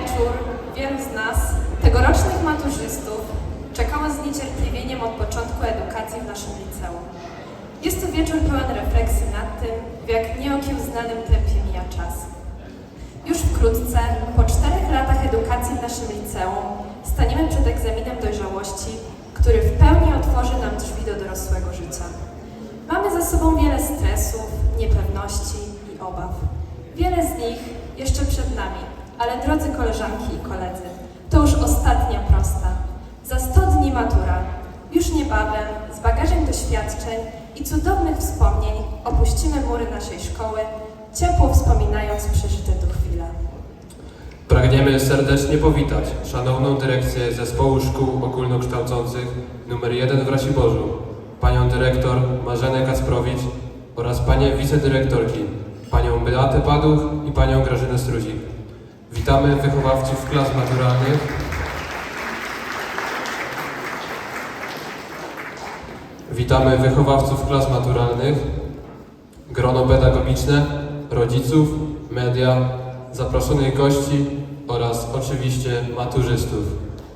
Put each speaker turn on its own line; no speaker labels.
wieczór wielu z nas, tegorocznych maturzystów, czekało z niecierpliwieniem od początku edukacji w naszym liceum. Jest to wieczór pełen refleksji nad tym, w jak nieokiełznanym tempie mija czas. Już wkrótce, po czterech latach edukacji w naszym liceum, staniemy przed egzaminem dojrzałości, który w pełni otworzy nam drzwi do dorosłego życia. Mamy za sobą wiele stresów, niepewności i obaw. Wiele z nich jeszcze przed nami, ale drodzy koleżanki i koledzy, to już ostatnia prosta. Za 100 dni matura. Już niebawem, z bagażem doświadczeń i cudownych wspomnień opuścimy mury naszej szkoły, ciepło wspominając przeżyte tu chwile.
Pragniemy serdecznie powitać szanowną dyrekcję Zespołu Szkół Ogólnokształcących nr 1 w Raciborzu, panią dyrektor Marzenę Kacprowicz oraz panie wicedyrektorki, panią Beatę Paduch i panią Grażynę Struzik. Witamy wychowawców klas maturalnych. Witamy wychowawców klas maturalnych, grono pedagogiczne, rodziców, media, zaproszonych gości oraz oczywiście maturzystów.